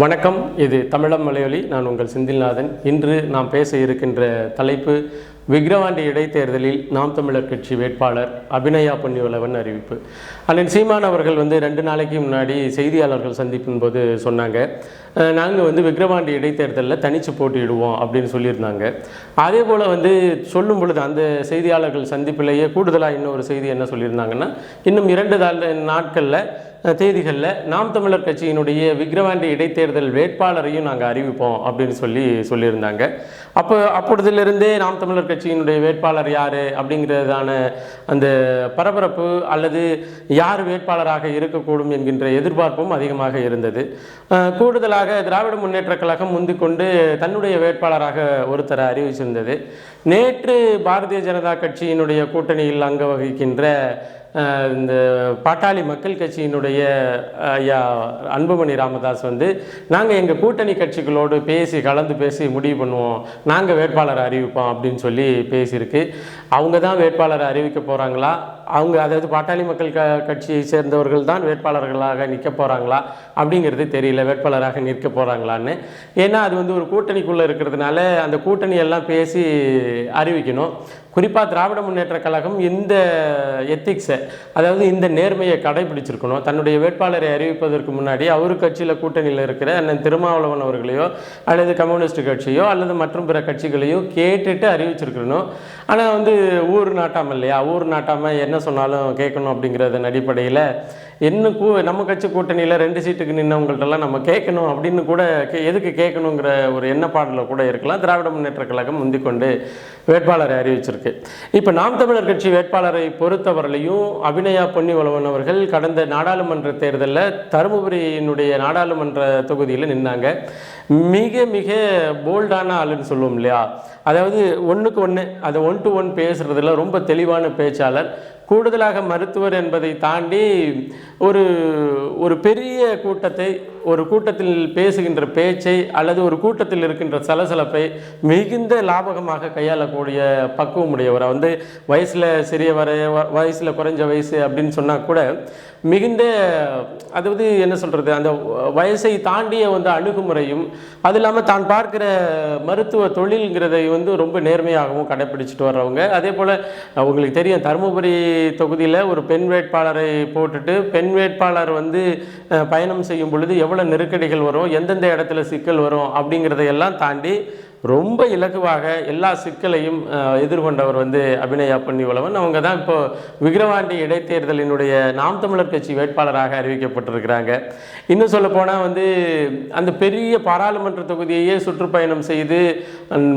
வணக்கம் இது தமிழம் மலையொலி. நான் உங்கள் செந்தில்நாதன். இன்று நாம் பேச இருக்கின்ற தலைப்பு விக்ரவாண்டி இடைத்தேர்தலில் நாம் தமிழர் கட்சி வேட்பாளர் அபிநயா பொன்னிவளவன் அறிவிப்பு. அண்ணன் சீமான் அவர்கள் வந்து ரெண்டு நாளைக்கு முன்னாடி செய்தியாளர்கள் சந்திப்பின் போது சொன்னாங்க நாங்கள் வந்து விக்ரவாண்டி இடைத்தேர்தலில் தனித்து போட்டியிடுவோம் அப்படின்னு சொல்லியிருந்தாங்க. அதே போல் வந்து சொல்லும் பொழுது அந்த செய்தியாளர்கள் சந்திப்பிலேயே கூடுதலாக இன்னொரு செய்தி என்ன சொல்லியிருந்தாங்கன்னா இன்னும் இரண்டு நாட்களில் தேதிகளில் நாம் தமிழர் கட்சியினுடைய விக்ரவாண்டி இடைத்தேர்தல் வேட்பாளரையும் நாங்கள் அறிவிப்போம் அப்படின்னு சொல்லி சொல்லியிருந்தாங்க. அப்போ அப்பொழுதிலிருந்தே நாம் தமிழர் கட்சியினுடைய வேட்பாளர் யார் அப்படிங்கிறதான அந்த பரபரப்பு அல்லது யார் வேட்பாளராக இருக்கக்கூடும் என்கின்ற எதிர்பார்ப்பும் அதிகமாக இருந்தது. கூடுதலாக திராவிட முன்னேற்ற கழகம் முந்திக்கொண்டு தன்னுடைய வேட்பாளராக ஒருத்தரை அறிவிச்சிருந்தது. நேற்று பாரதிய ஜனதா கட்சியினுடைய கூட்டணியில் அங்க வகிக்கின்ற இந்த பாட்டாளி மக்கள் கட்சியினுடைய ஐயா அன்புமணி ராமதாஸ் வந்து நாங்கள் எங்கள் கூட்டணி கட்சிகளோடு பேசி கலந்து பேசி முடிவு பண்ணுவோம். நாங்கள் வேட்பாளரை அறிவிப்போம் அப்படின்னு சொல்லி பேசியிருக்கு. அவங்க தான் வேட்பாளரை அறிவிக்க போகிறாங்களா அவங்க அதாவது பாட்டாளி மக்கள் க கட்சியை சேர்ந்தவர்கள் தான் வேட்பாளர்களாக நிற்க போகிறாங்களா அப்படிங்கிறது தெரியல வேட்பாளராக நிற்க போகிறாங்களான்னு ஏன்னா அது வந்து ஒரு கூட்டணிக்குள்ளே இருக்கிறதுனால அந்த கூட்டணி எல்லாம் பேசி அறிவிக்கணும். குறிப்பாக திராவிட முன்னேற்ற கழகம் இந்த எத்திக்ஸை அதாவது இந்த நேர்மையை கடைபிடிச்சிருக்கணும். தன்னுடைய வேட்பாளரை அறிவிப்பதற்கு முன்னாடி அவர் கட்சியில் கூட்டணியில் இருக்கிற அண்ணன் திருமாவளவன் அவர்களையோ அல்லது கம்யூனிஸ்ட் கட்சியோ அல்லது மற்றும் பிற கட்சிகளையோ கேட்டுட்டு அறிவிச்சிருக்கணும். ஆனால் வந்து ஊர் நாட்டாமல் இல்லையா? ஊர் நாட்டாமல் என்ன சொன்னாலும் கேட்கணும் அப்படிங்கிறதன் அடிப்படையில் இன்னும் கூ நம்ம கட்சி கூட்டணியில் ரெண்டு சீட்டுக்கு நின்றவங்கள்ட்டெல்லாம் நம்ம கேட்கணும் அப்படின்னு கூட கே எதுக்கு கேட்கணுங்கிற ஒரு எண்ணப்பாடில் கூட இருக்கலாம். திராவிட முன்னேற்ற கழகம் முந்திக்கொண்டு வேட்பாளரை அறிவிச்சிருக்கு. இப்போ நாம் தமிழர் கட்சி வேட்பாளரை பொறுத்தவரையிலையும் அபிநயா பொன்னிவளவன் அவர்கள் கடந்த நாடாளுமன்ற தேர்தலில் தருமபுரியினுடைய நாடாளுமன்ற தொகுதியில் நின்னாங்க. மிக மிக போல்டான ஆளுன்னு சொல்லுவோம் இல்லையா? அதாவது ஒன்றுக்கு ஒன்று அதை ஒன் டு ஒன் பேசுறதுல ரொம்ப தெளிவான பேச்சாளர். கூடுதலாக மருத்துவர் என்பதை தாண்டி ஒரு ஒரு பெரிய கூட்டத்தை ஒரு கூட்டத்தில் பேசுகின்ற பேச்சை அல்லது ஒரு கூட்டத்தில் இருக்கின்ற சலசலப்பை மிகுந்த லாபகமாக கையாளக்கூடிய பக்குவம் உடையவர் வந்து வயசில் சிறியவர் வயசில் குறைஞ்ச வயசு அப்படின்னு சொன்னால் கூட மிகுந்த அதாவது என்ன சொல்கிறது அந்த வயசை தாண்டிய வந்து அணுகுமுறையும் அது இல்லாமல் தான் பார்க்கிற மருத்துவ தொழில்ங்கிறதை வந்து ரொம்ப நேர்மையாகவும் கடைப்பிடிச்சிட்டு வர்றவங்க. அதே போல் உங்களுக்கு தெரியும் தருமபுரி தொகுதியில் ஒரு பெண் வேட்பாளரை போட்டுட்டு பெண் வேட்பாளர் வந்து பயணம் செய்யும் பொழுது எவ்வளோ நெருக்கடிகள் வரும் எந்தெந்த இடத்துல சிக்கல் வரும் அப்படிங்கிறதையெல்லாம் தாண்டி ரொம்ப இலகுவாக எல்லா சிக்கலையும் எதிர்கொண்டவர் வந்து அபிநயா பொன்னிவளவன். அவங்க தான் இப்போ விக்கிரவாண்டி இடைத்தேர்தலினுடைய நாம் தமிழர் கட்சி வேட்பாளராக அறிவிக்கப்பட்டிருக்கிறாங்க. இன்னும் சொல்ல போனால் வந்து அந்த பெரிய பாராளுமன்ற தொகுதியையே சுற்றுப்பயணம் செய்து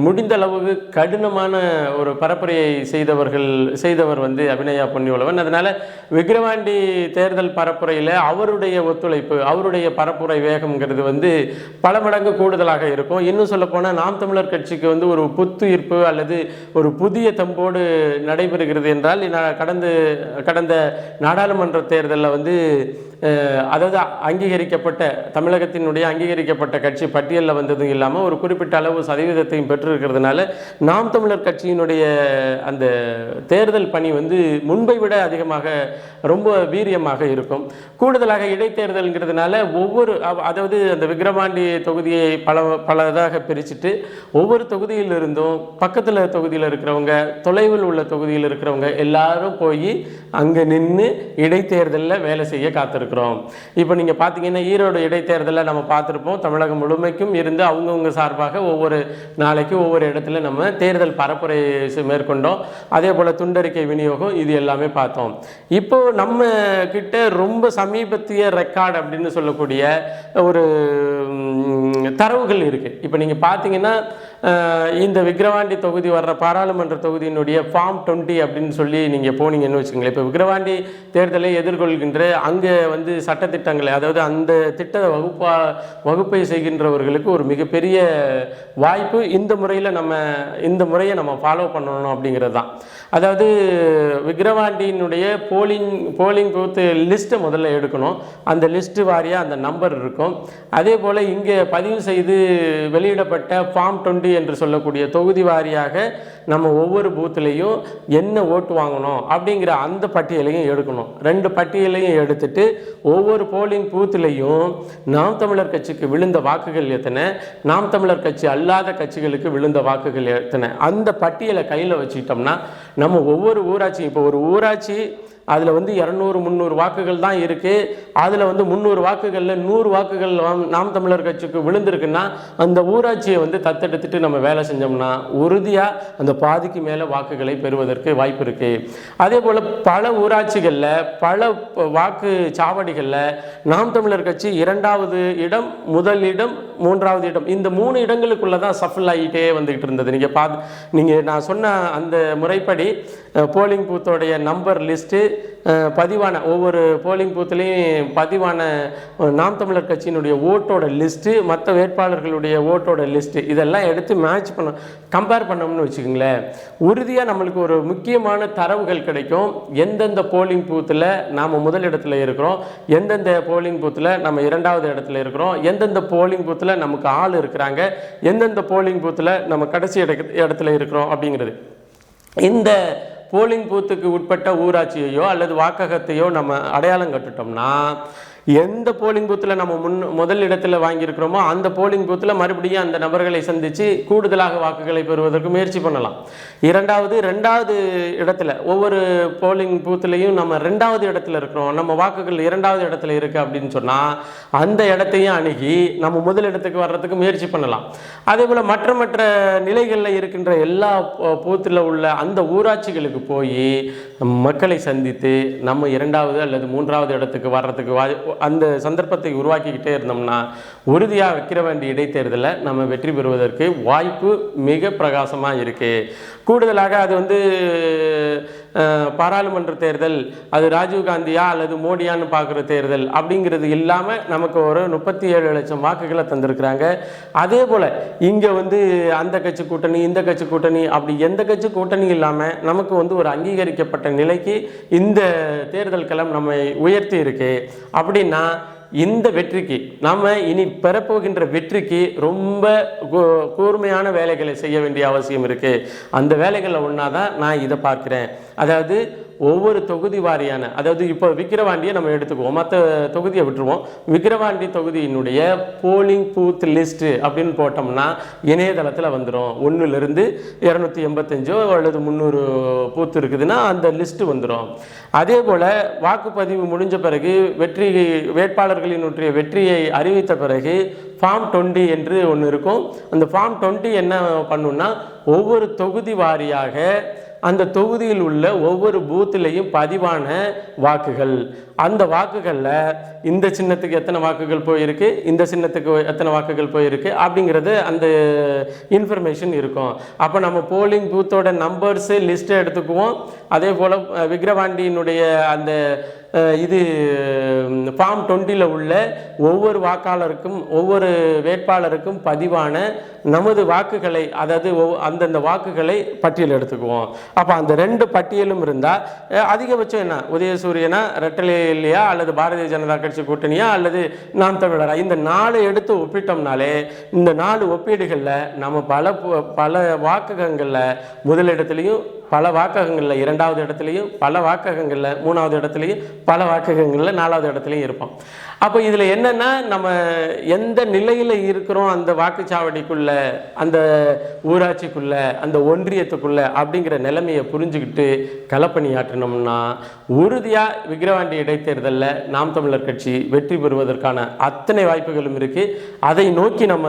முடிந்த அளவுக்கு கடினமான ஒரு பரப்புரையை செய்தவர்கள் செய்தவர் வந்து அபிநயா பொன்னிவளவன். அதனால் விக்கிரவாண்டி தேர்தல் பரப்புரையில் அவருடைய ஒத்துழைப்பு அவருடைய பரப்புரை வேகம்ங்கிறது வந்து பல மடங்கு கூடுதலாக இருக்கும். இன்னும் சொல்ல போனால் நாம் தமிழர் கட்சிக்கு வந்து ஒரு புத்துயிர்ப்பு அல்லது ஒரு புதிய தம்போடு நடைபெறுகிறது என்றால் கடந்த கடந்த நாடாளுமன்ற தேர்தலில் வந்து அதாவது அங்கீகரிக்கப்பட்ட தமிழகத்தினுடைய அங்கீகரிக்கப்பட்ட கட்சி பட்டியலில் வந்ததும் இல்லாமல் ஒரு குறிப்பிட்ட அளவு சதவீதத்தையும் பெற்றிருக்கிறதுனால நாம் தமிழர் கட்சியினுடைய அந்த தேர்தல் பணி வந்து முன்பை விட அதிகமாக ரொம்ப வீரியமாக இருக்கும். கூடுதலாக இடைத்தேர்தல்ங்கிறதுனால ஒவ்வொரு அதாவது அந்த விக்ரமாண்டி தொகுதியை பல பலதாக பிரிச்சுட்டு ஒவ்வொரு தொகுதியில் இருந்தும் பக்கத்தில் தொகுதியில் இருக்கிறவங்க தொலைவில் உள்ள தொகுதியில் இருக்கிறவங்க எல்லாரும் போய் அங்கே நின்று இடைத்தேர்தலில் வேலை செய்ய காத்திருக்கிறோம் இப்போ நீங்கள் பார்த்தீங்கன்னா ஈரோடு இடைத்தேர்தலில் நம்ம பார்த்துருப்போம். தமிழகம் முழுமைக்கும் இருந்து அவங்கவுங்க சார்பாக ஒவ்வொரு நாளைக்கு ஒவ்வொரு இடத்துல நம்ம தேர்தல் பரப்புரை மேற்கொண்டோம். அதே போல் துண்டறிக்கை விநியோகம் இது எல்லாமே பார்த்தோம். இப்போ நம்ம கிட்ட ரொம்ப சமீபத்திய ரெக்கார்டு அப்படின்னு சொல்லக்கூடிய ஒரு தரவுகள் இருக்குது இப்போ நீங்கள் பார்த்தீங்கன்னா இந்த விக்கிரவாண்டி தொகுதி வர்ற பாராளுமன்ற தொகுதியினுடைய ஃபார்ம் டுவெண்ட்டி அப்படின்னு சொல்லி நீங்கள் போனீங்கன்னு வச்சுக்கோங்களேன். இப்போ விக்கிரவாண்டி தேர்தலை எதிர்கொள்கின்ற அங்கே வந்து சட்டத்திட்டங்களை அதாவது அந்த திட்ட வகுப்பா வகுப்பை செய்கின்றவர்களுக்கு ஒரு மிகப்பெரிய வாய்ப்பு இந்த முறையில் நம்ம இந்த முறையை நம்ம ஃபாலோ பண்ணணும் அப்படிங்கிறது தான். அதாவது விக்கிரவாண்டியினுடைய போலிங் போலிங் பூத்து லிஸ்ட்டை முதல்ல எடுக்கணும். அந்த லிஸ்ட்டு வாரியாக அந்த நம்பர் இருக்கும். அதே போல் இங்கே பதிவு செய்து வெளியிடப்பட்ட ஃபார்ம் டுவெண்ட்டி என்று சொல்லக்கூடிய தொகுதி வாரியாக நம்ம ஒவ்வொரு பூத்துலேயும் என்ன ஓட்டு வாங்கணும் அப்படிங்கிற அந்த பட்டியலையும் எடுக்கணும். ரெண்டு பட்டியலையும் எடுத்துட்டு ஒவ்வொரு போலிங் பூத்துலேயும் நாம் தமிழர் கட்சிக்கு விழுந்த வாக்குகள் எத்தனை? நாம் தமிழர் கட்சி அல்லாத கட்சிகளுக்கு விழுந்த வாக்குகள் எத்தனை? அந்த பட்டியலை கையில் வச்சுக்கிட்டோம்னா நம்ம ஒவ்வொரு ஊராட்சியும் இப்போ ஒரு ஊராட்சி அதில் வந்து இரநூறு முந்நூறு வாக்குகள் தான் இருக்குது அதில் வந்து முந்நூறு வாக்குகளில் நூறு வாக்குகள் நாம் தமிழர் கட்சிக்கு விழுந்திருக்குன்னா அந்த ஊராட்சியை வந்து தத்தெடுத்துட்டு நம்ம வேலை செஞ்சோம்னா உறுதியாக அந்த பாதிக்கு மேலே வாக்குகளை பெறுவதற்கு வாய்ப்பு இருக்குது அதே போல் பல ஊராட்சிகளில் பல வாக்கு சாவடிகளில் நாம் தமிழர் கட்சி இரண்டாவது இடம் முதல் இடம் மூன்றாவது இடம் இந்த மூணு இடங்களுக்குள்ள தான் சஃபில் ஆகிட்டே வந்துக்கிட்டு இருந்தது. நீங்கள் பார்த்து நீங்கள் நான் சொன்ன அந்த முறைப்படி போலிங் பூத்தோடைய நம்பர் லிஸ்ட்டு பதிவான ஒவ்வொரு போலிங் பூத்துலேயும் பதிவான நாம் தமிழர் கட்சியினுடைய ஓட்டோட லிஸ்ட்டு மற்ற வேட்பாளர்களுடைய ஓட்டோட லிஸ்ட்டு இதெல்லாம் எடுத்து மேட்ச் பண்ண கம்பேர் பண்ணோம்னு வச்சுக்கோங்களேன். உறுதியாக நம்மளுக்கு ஒரு முக்கியமான தரவுகள் கிடைக்கும். எந்தெந்த போலிங் பூத்தில் நாம் முதல் இடத்துல இருக்கிறோம். எந்தெந்த போலிங் பூத்தில் நம்ம இரண்டாவது இடத்துல இருக்கிறோம். எந்தெந்த போலிங் பூத்தில் நமக்கு ஆள் இருக்கிறாங்க. எந்தெந்த போலிங் பூத்தில் நம்ம கடைசி இடத்துல இருக்கிறோம் அப்படிங்கிறது. இந்த போலிங் பூத்துக்கு உட்பட்ட ஊராட்சியையோ அல்லது வாக்ககத்தையோ நம்ம அடையாளம் கட்டுட்டோம்னா எந்த போலிங் பூத்தில் நம்ம முன் முதல் இடத்துல வாங்கியிருக்கிறோமோ அந்த போலிங் பூத்தில் மறுபடியும் அந்த நபர்களை சந்தித்து கூடுதலாக வாக்குகளை பெறுவதற்கு முயற்சி பண்ணலாம். இரண்டாவது ரெண்டாவது இடத்துல ஒவ்வொரு போலிங் பூத்துலேயும் நம்ம ரெண்டாவது இடத்துல இருக்கிறோம். நம்ம வாக்குகள் இரண்டாவது இடத்துல இருக்குது அப்படின்னு சொன்னால் அந்த இடத்தையும் அணுகி நம்ம முதல் இடத்துக்கு வர்றதுக்கு முயற்சி பண்ணலாம். அதே போல் மற்ற மற்ற நிலைகளில் இருக்கின்ற எல்லா பூத்தில் உள்ள அந்த ஊராட்சிகளுக்கு போய் மக்களை சந்தித்து நம்ம இரண்டாவது அல்லது மூன்றாவது இடத்துக்கு வர்றதுக்கு வா- அந்த சந்தர்ப்பத்தை உருவாக்கிக்கிட்டே இருந்தோம்னா உறுதியாக வைக்கிற வேண்டிய இடைத்தேர்தலில் நம்ம வெற்றி பெறுவதற்கு வாய்ப்பு மிக பிரகாசமாக இருக்குது கூடுதலாக அது வந்து பாராளுமன்ற தேர்தல் அது ராஜீவ் காந்தியா அல்லது மோடியான்னு பார்க்குற தேர்தல் அப்படிங்கிறது இல்லாமல் நமக்கு ஒரு முப்பத்தி ஏழு லட்சம் வாக்குகளை தந்திருக்கிறாங்க. அதே போல் இங்கே வந்து அந்த கட்சி கூட்டணி இந்த கட்சி கூட்டணி அப்படி எந்த கட்சி கூட்டணி இல்லாமல் நமக்கு வந்து ஒரு அங்கீகரிக்கப்பட்ட நிலைக்கு இந்த தேர்தல் களம் நம்மை உயர்த்தி இருக்கு. அப்படின்னா இந்த வெற்றிக்கு நாம் இனி பெறப்போகின்ற வெற்றிக்கு ரொம்ப கூர்மையான வேலைகளை செய்ய வேண்டிய அவசியம் இருக்குது அந்த வேலைகளில் ஒன்றா தான் நான் இதை பார்க்குறேன். அதாவது ஒவ்வொரு தொகுதி வாரியான அதாவது இப்போ விக்கிரவாண்டியை நம்ம எடுத்துக்குவோம். மற்ற தொகுதியை விட்டுருவோம். விக்கிரவாண்டி தொகுதியினுடைய போலிங் பூத் லிஸ்ட்டு அப்படின்னு போட்டோம்னா இணையதளத்தில் வந்துடும் ஒன்றுலேருந்து இரநூத்தி எண்பத்தஞ்சோ அல்லது முந்நூறு பூத்து இருக்குதுன்னா அந்த லிஸ்ட்டு வந்துடும் அதே போல் வாக்குப்பதிவு முடிஞ்ச பிறகு வெற்றி வேட்பாளர்களினுடைய வெற்றியை அறிவித்த பிறகு ஃபார்ம் டுவெண்ட்டி என்று ஒன்று இருக்கும். அந்த ஃபார்ம் டுவெண்ட்டி என்ன பண்ணுன்னா ஒவ்வொரு தொகுதி வாரியாக அந்த தொகுதியில் உள்ள ஒவ்வொரு பூத்திலையும் பதிவான வாக்குகள். அந்த வாக்குகளில் இந்த சின்னத்துக்கு எத்தனை வாக்குகள் போயிருக்கு இந்த சின்னத்துக்கு எத்தனை வாக்குகள் போயிருக்கு அப்படிங்கிறது அந்த இன்ஃபர்மேஷன் இருக்கும். அப்போ நம்ம போலிங் பூத்தோட நம்பர்ஸு லிஸ்ட்டை எடுத்துக்குவோம். அதே போல் விக்ரவாண்டியினுடைய அந்த இது ஃபார்ம் டுவெண்ட்டியில் உள்ள ஒவ்வொரு வாக்காளருக்கும் ஒவ்வொரு வேட்பாளருக்கும் பதிவான நமது வாக்குகளை அதாவது ஒவ்வொ- அந்தந்த வாக்குகளை பட்டியல் எடுத்துக்குவோம். அப்போ அந்த ரெண்டு பட்டியலும் இருந்தால் அதிகபட்சம் என்ன? உதயசூரியனா ரெட்டலை இல்லையா? அல்லது பாரதிய ஜனதா கட்சி கூட்டணியா? அல்லது நாம் தமிழரா? இந்த நாலு எடுத்து ஒப்பிட்டோம்னாலே இந்த நாலு ஒப்பீடுகளில் நம்ம பல பல வாக்ககங்களில் முதலிடத்துலையும் பல வாக்ககங்களில் இரண்டாவது இடத்துலையும் பல வாக்ககங்களில் மூணாவது இடத்துலையும் பல வாக்ககங்களில் நாலாவது இடத்துலையும் இருப்போம். அப்போ இதில் என்னென்னா நம்ம எந்த நிலையில் இருக்கிறோம் அந்த வாக்குச்சாவடிக்குள்ள அந்த ஊராட்சிக்குள்ள அந்த ஒன்றியத்துக்குள்ளே அப்படிங்கிற நிலைமையை புரிஞ்சுக்கிட்டு களப்பணியாற்றினோம்னா உறுதியாக விக்கிரவாண்டி இடைத்தேர்தலில் நாம் தமிழர் கட்சி வெற்றி பெறுவதற்கான அத்தனை வாய்ப்புகளும் இருக்குது அதை நோக்கி நம்ம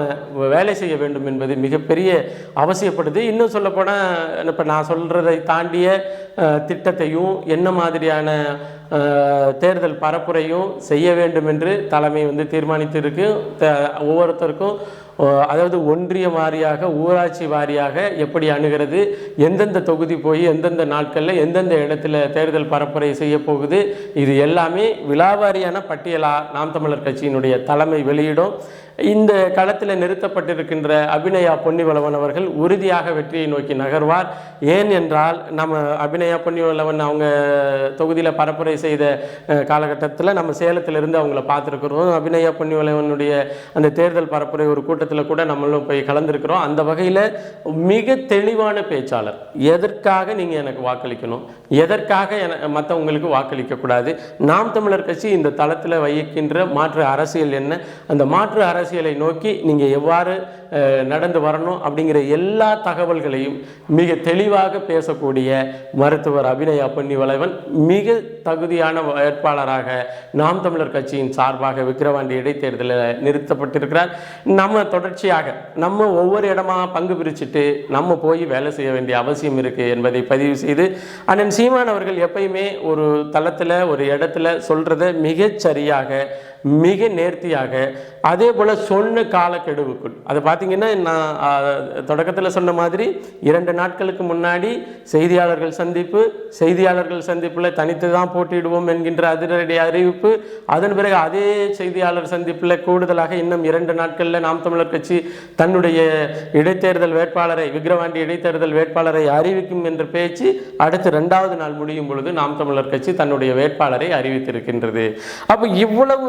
வேலை செய்ய வேண்டும் என்பது மிகப்பெரிய அவசியப்படுது. இன்னும் சொல்லப்போனால் இப்போ நான் சொல்கிறதை தாண்டிய திட்டத்தையும் என்ன மாதிரியான தேர்தல் பரப்புரையும் செய்ய வேண்டும் என்று தலைமை வந்து தீர்மானித்திருக்கு. ஒவ்வொருத்தருக்கும் அதாவது ஒன்றிய வாரியாக ஊராட்சி வாரியாக எப்படி அணுகிறது? எந்தெந்த தொகுதி போய் எந்தெந்த நாட்களில் எந்தெந்த இடத்துல தேர்தல் பரப்புரை செய்ய போகுது? இது எல்லாமே விழாவாரியான பட்டியலாக நாம் தமிழர் கட்சியினுடைய தலைமை வெளியிடும். இந்த களத்தில் நிறுத்தப்பட்டிருக்கின்ற அபிநயா பொன்னிவளவன் அவர்கள் உறுதியாக வெற்றியை நோக்கி நகர்வார். ஏன் என்றால் நம்ம அபிநயா பொன்னிவளவன் அவங்க தொகுதியில் பரப்புரை செய்த காலகட்டத்தில் நம்ம சேலத்திலிருந்து அவங்கள பார்த்துருக்குறோம். அபிநயா பொன்னிவளவனுடைய அந்த தேர்தல் பரப்புரை ஒரு கூட்டத்தில் கூட்டத்தில் கூட நம்மளும் போய் கலந்துருக்கிறோம். அந்த வகையில் மிக தெளிவான பேச்சாளர். எதற்காக நீங்கள் எனக்கு வாக்களிக்கணும்? எதற்காக என மற்றவங்களுக்கு வாக்களிக்கக்கூடாது நாம் தமிழர் கட்சி இந்த தளத்தில் வைக்கின்ற மாற்று அரசியல் என்ன? அந்த மாற்று அரசியலை நோக்கி நீங்கள் எவ்வாறு நடந்து வரணும்? அப்படிங்கிற எல்லா தகவல்களையும் மிக தெளிவாக பேசக்கூடிய மருத்துவர் அபிநயா பொன்னிவளவன் மிக தகுதியான வேட்பாளராக நாம் தமிழர் கட்சியின் சார்பாக விக்கிரவாண்டி இடைத்தேர்தலில் நிறுத்தப்பட்டிருக்கிறார். நம்ம தொடர்ச்சியாக. நம்ம ஒவ்வொரு இடமா பங்கு பிரிச்சுட்டு நம்ம போய் வேலை செய்ய வேண்டிய அவசியம் இருக்கு என்பதை பதிவு செய்து அண்ணன் சீமான் அவர்கள் எப்பயுமே ஒரு தளத்தில் ஒரு இடத்துல சொல்றத மிகச் சரியாக மிக நேர்த்தியாக அதே போல் சொன்ன காலக்கெடுவுக்குள். அதை பார்த்தீங்கன்னா நான் தொடக்கத்தில் சொன்ன மாதிரி இரண்டு நாட்களுக்கு முன்னாடி செய்தியாளர்கள் சந்திப்பு செய்தியாளர்கள் சந்திப்பில் தனித்து தான் போட்டியிடுவோம் என்கின்ற அதிரடி அறிவிப்பு அதன் பிறகு அதே செய்தியாளர் சந்திப்பில் கூடுதலாக இன்னும் இரண்டு நாட்களில் நாம் தமிழர் கட்சி தன்னுடைய இடைத்தேர்தல் வேட்பாளரை விக்கிரவாண்டி இடைத்தேர்தல் வேட்பாளரை அறிவிக்கும் என்ற பேச்சு அடுத்து ரெண்டாவது நாள் முடியும் பொழுது நாம் தமிழர் கட்சி தன்னுடைய வேட்பாளரை அறிவித்திருக்கின்றது. அப்போ இவ்வளவு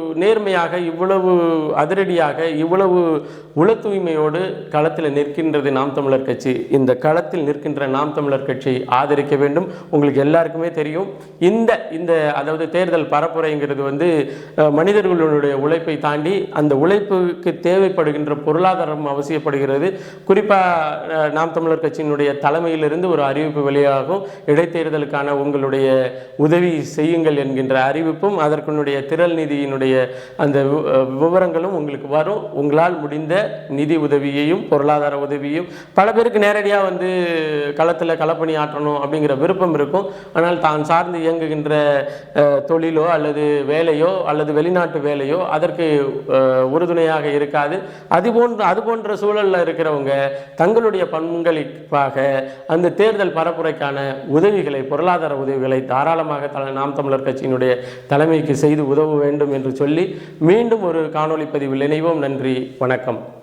நேர்மையாக இவ்வளவு அதிரடியாக இவ்வளவு உள தூய்மையோடு களத்தில் நிற்கின்றது நாம் தமிழர் கட்சி. இந்த களத்தில் நிற்கின்ற நாம் தமிழர் கட்சி ஆதரிக்க வேண்டும். உங்களுக்கு எல்லாருக்குமே தெரியும். இந்த இந்த அதாவது தேர்தல் பரப்புரைங்கிறது வந்து மனிதர்களுடைய உழைப்பை தாண்டி அந்த உழைப்புக்கு தேவைப்படுகின்ற பொருளாதாரம் அவசியப்படுகிறது. குறிப்பாக நாம் தமிழர் கட்சியினுடைய தலைமையிலிருந்து ஒரு அறிவிப்பு வெளியாகும். இடைத்தேர்தலுக்கான உங்களுடைய உதவி செய்யுங்கள் என்கின்ற அறிவிப்பும் அதற்குனுடைய திரள் நிதியினுடைய அந்த விவரங்களும் உங்களுக்கு வரும். உங்களால் முடிந்த நிதி உதவியையும் பொருளாதார உதவியும் பல பேருக்கு நேரடியாக வந்து களத்தில் களப்பணி ஆற்றணும் அப்படிங்கிற விருப்பம் இருக்கும். ஆனால் தான் சார்ந்து இயங்குகின்ற தொழிலோ அல்லது வேலையோ அல்லது வெளிநாட்டு வேலையோ அதற்கு உறுதுணையாக இருக்காது. அது போன்ற அது போன்ற சூழலில் இருக்கிறவங்க தங்களுடைய பங்களிப்பாக அந்த தேர்தல் பரப்புரைக்கான உதவிகளை பொருளாதார உதவிகளை தாராளமாக நாம் தமிழர் கட்சியினுடைய தலைமைக்கு செய்து உதவ வேண்டும் என்று சொல்லி சொல்லி மீண்டும் ஒரு காணொளி பதிவில் இணைவோம். நன்றி வணக்கம்.